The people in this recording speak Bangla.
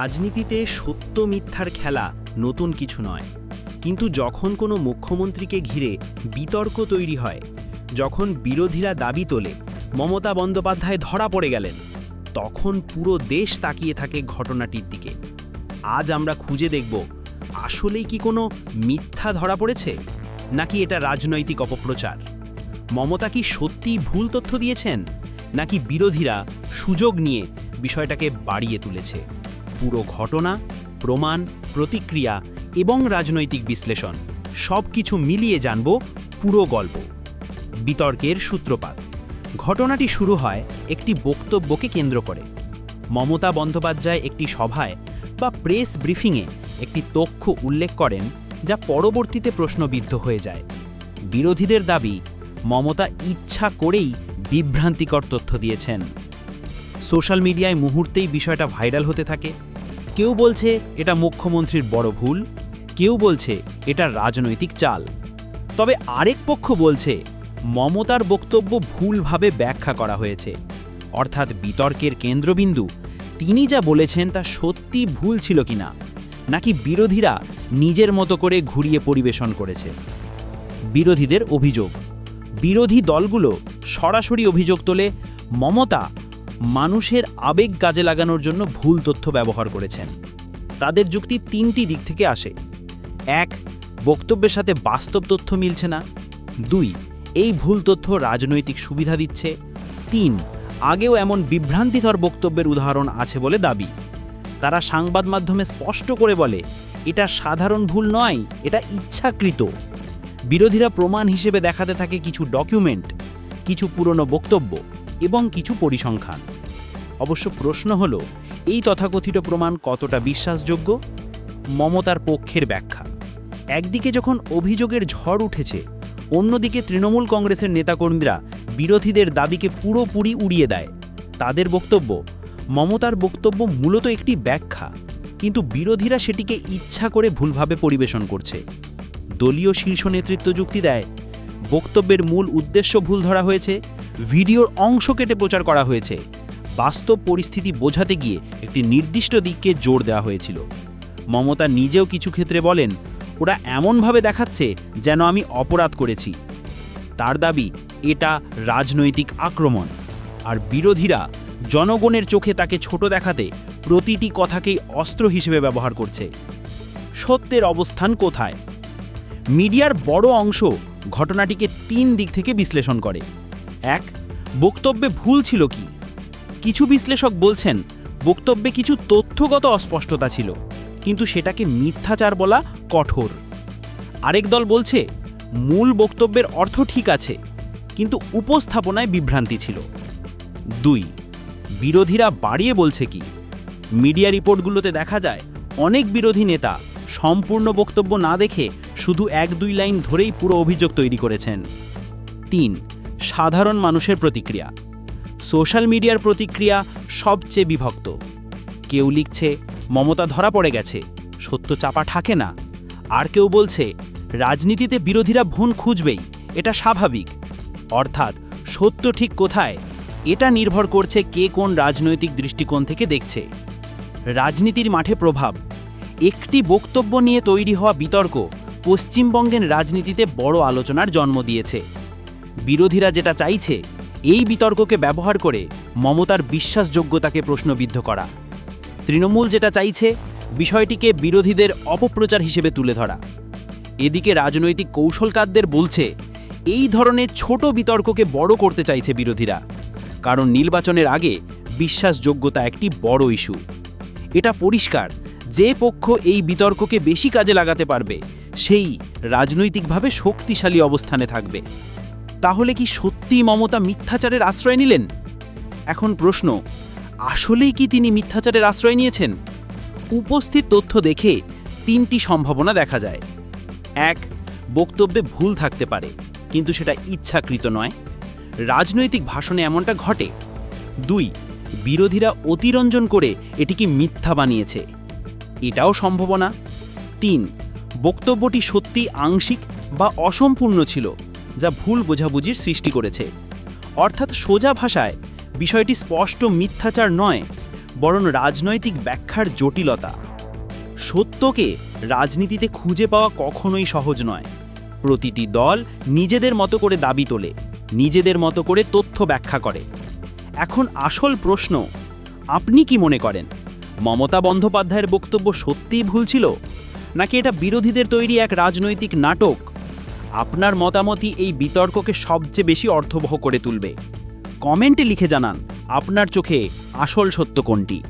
রাজনীতিতে সত্য মিথ্যার খেলা নতুন কিছু নয়। কিন্তু যখন কোনো মুখ্যমন্ত্রীকে ঘিরে বিতর্ক তৈরি হয়, যখন বিরোধীরা দাবি তোলে, মমতা বন্দ্যোপাধ্যায় ধরা পড়ে গেলেন, তখন পুরো দেশ তাকিয়ে থাকে ঘটনাটির দিকে। আজ আমরা খুঁজে দেখব, আসলেই কি কোনো মিথ্যা ধরা পড়েছে, নাকি এটা রাজনৈতিক অপপ্রচার? মমতা কি সত্যিই ভুল তথ্য দিয়েছেন, নাকি বিরোধীরা সুযোগ নিয়ে বিষয়টাকে বাড়িয়ে তুলেছে? পুরো ঘটনা, প্রমাণ, প্রতিক্রিয়া এবং রাজনৈতিক বিশ্লেষণ সব কিছু মিলিয়ে জানব পুরো গল্প। বিতর্কের সূত্রপাত। ঘটনাটি শুরু হয় একটি বক্তব্যকে কেন্দ্র করে। মমতা বন্দ্যোপাধ্যায় একটি সভায় বা প্রেস ব্রিফিংয়ে একটি তথ্য উল্লেখ করেন যা পরবর্তীতে প্রশ্নবিদ্ধ হয়ে যায়। বিরোধীদের দাবি, মমতা ইচ্ছা করেই বিভ্রান্তিকর তথ্য দিয়েছেন। সোশ্যাল মিডিয়ায় মুহূর্তেই বিষয়টা ভাইরাল হতে থাকে। কেউ বলছে এটা মুখ্যমন্ত্রীর বড় ভুল, কেউ বলছে এটা রাজনৈতিক চাল। তবে আরেক পক্ষ বলছে মমতার বক্তব্য ভুলভাবে ব্যাখ্যা করা হয়েছে। অর্থাৎ বিতর্কের কেন্দ্রবিন্দু, তিনি যা বলেছেন তা সত্যি ভুল ছিল কিনা, নাকি বিরোধীরা নিজের মতো করে ঘুরিয়ে পরিবেশন করেছে। বিরোধীদের অভিযোগ, বিরোধী দলগুলো সরাসরি অভিযোগ তোলে মমতা মানুষের আবেগ কাজে লাগানোর জন্য ভুল তথ্য ব্যবহার করেছেন। তাদের যুক্তি তিনটি দিক থেকে আসে। এক, বক্তব্যের সাথে বাস্তব তথ্য মিলছে না। দুই, এই ভুল তথ্য রাজনৈতিক সুবিধা দিচ্ছে। তিন, আগেও এমন বিভ্রান্তিকর বক্তব্যের উদাহরণ আছে বলে দাবি। তারা সাংবাদ মাধ্যমে স্পষ্ট করে বলে, এটা সাধারণ ভুল নয়, এটা ইচ্ছাকৃত। বিরোধীরা প্রমাণ হিসেবে দেখাতে থাকে কিছু ডকুমেন্ট, কিছু পুরনো বক্তব্য। এবং কিছু পরিসংখ্যান। অবশ্য প্রশ্ন হল, এই তথাকথিত প্রমাণ কতটা বিশ্বাসযোগ্য? মমতার পক্ষের ব্যাখ্যা। একদিকে যখন অভিযোগের ঝড় উঠেছে, অন্যদিকে তৃণমূল কংগ্রেসের নেতাকর্মীরা বিরোধীদের দাবিকে পুরোপুরি উড়িয়ে দেয়। তাদের বক্তব্য, মমতার বক্তব্য মূলত একটি ব্যাখ্যা, কিন্তু বিরোধীরা সেটিকে ইচ্ছা করে ভুলভাবে পরিবেশন করছে। দলীয় শীর্ষ নেতৃত্ব যুক্তি দেয়, বক্তব্যের মূল উদ্দেশ্য ভুল ধরা হয়েছে ভিডিওর অংশ কেটে প্রচার করা হয়েছে। বাস্তব পরিস্থিতি বোঝাতে গিয়ে একটি নির্দিষ্ট দিককে জোর দেওয়া হয়েছিল। মমতা নিজেও কিছু ক্ষেত্রে বলেন, ওরা এমনভাবে দেখাচ্ছে যেন আমি অপরাধ করেছি। তার দাবি, এটা রাজনৈতিক আক্রমণ। আর বিরোধীরা জনগণের চোখে তাকে ছোট দেখাতে প্রতিটি কথাকেই অস্ত্র হিসেবে ব্যবহার করছে। সত্যের অবস্থান কোথায়? মিডিয়ার বড় অংশ ঘটনাটিকে তিন দিক থেকে বিশ্লেষণ করে। এক, বক্তব্যে ভুল ছিল কি? কিছু বিশ্লেষক বলছেন, বক্তব্যে কিছু তথ্যগত অস্পষ্টতা ছিল, কিন্তু সেটাকে মিথ্যাচার বলা কঠোর। আরেক দল বলছে, মূল বক্তব্যের অর্থ ঠিক আছে, কিন্তু উপস্থাপনায় বিভ্রান্তি ছিল। দুই, বিরোধীরা বাড়িয়ে বলছে কি? মিডিয়া রিপোর্টগুলোতে দেখা যায়, অনেক বিরোধী নেতা সম্পূর্ণ বক্তব্য না দেখে শুধু এক দুই লাইন ধরেই পুরো অভিযোগ তৈরি করেছেন। তিন সাধারণ মানুষের প্রতিক্রিয়া। সোশ্যাল মিডিয়ার প্রতিক্রিয়া সবচেয়ে বিভক্ত। কেউ লিখছে, মমতা ধরা পড়ে গেছে, সত্য চাপা ঠাকে না। আর কেউ বলছে, রাজনীতিতে বিরোধীরা ভুন খুঁজবেই, এটা স্বাভাবিক। অর্থাৎ, সত্য ঠিক কোথায়, এটা নির্ভর করছে কে কোন রাজনৈতিক দৃষ্টিকোণ থেকে দেখছে। রাজনীতির মাঠে প্রভাব। একটি বক্তব্য নিয়ে তৈরি হওয়া বিতর্ক পশ্চিমবঙ্গের রাজনীতিতে বড় আলোচনার জন্ম দিয়েছে। বিরোধীরা যেটা চাইছে, এই বিতর্ককে ব্যবহার করে মমতার বিশ্বাসযোগ্যতাকে প্রশ্নবিদ্ধ করা। তৃণমূল যেটা চাইছে, বিষয়টিকে বিরোধীদের অপপ্রচার হিসেবে তুলে ধরা। এদিকে রাজনৈতিক কৌশলকারদের বলছে, এই ধরনের ছোট বিতর্ককে বড় করতে চাইছে বিরোধীরা, কারণ নির্বাচনের আগে বিশ্বাসযোগ্যতা একটি বড় ইস্যু। এটা পরিষ্কার, যে পক্ষ এই বিতর্ককে বেশি কাজে লাগাতে পারবে, সেই রাজনৈতিকভাবে শক্তিশালী অবস্থানে থাকবে। তাহলে কি সত্যি মমতা মিথ্যাচারের আশ্রয় নিলেন? এখন প্রশ্ন, আসলেই কি তিনি মিথ্যাচারের আশ্রয় নিয়েছেন? উপস্থিত তথ্য দেখে তিনটি সম্ভাবনা দেখা যায়। এক, বক্তব্যে ভুল থাকতে পারে, কিন্তু সেটা ইচ্ছাকৃত নয়। রাজনৈতিক ভাষণে এমনটা ঘটে। দুই, বিরোধীরা অতিরঞ্জন করে এটিকে মিথ্যা বানিয়েছে। এটাও সম্ভাবনা। তিন, বক্তব্যটি সত্যি আংশিক বা অসম্পূর্ণ ছিল। যা ভুল বোঝাবুঝির সৃষ্টি করেছে। অর্থাৎ সোজা ভাষায়, বিষয়টি স্পষ্ট মিথ্যাচার নয়, বরং রাজনৈতিক ব্যাখ্যার জটিলতা। সত্যকে রাজনীতিতে খুঁজে পাওয়া কখনোই সহজ নয়। প্রতিটি দল নিজেদের মতো করে দাবি তোলে, নিজেদের মতো করে তথ্য ব্যাখ্যা করে। এখন আসল প্রশ্ন, আপনি কি মনে করেন? মমতা বন্দ্যোপাধ্যায়ের বক্তব্য সত্যিই ভুল ছিল? নাকি এটা বিরোধীদের তৈরি এক রাজনৈতিক নাটক? আপনার মতামতই এই বিতর্ককে সবচেয়ে বেশি অর্থবহ করে তুলবে। কমেন্টে লিখে জানান, আপনার চোখে আসল সত্য কোনটি?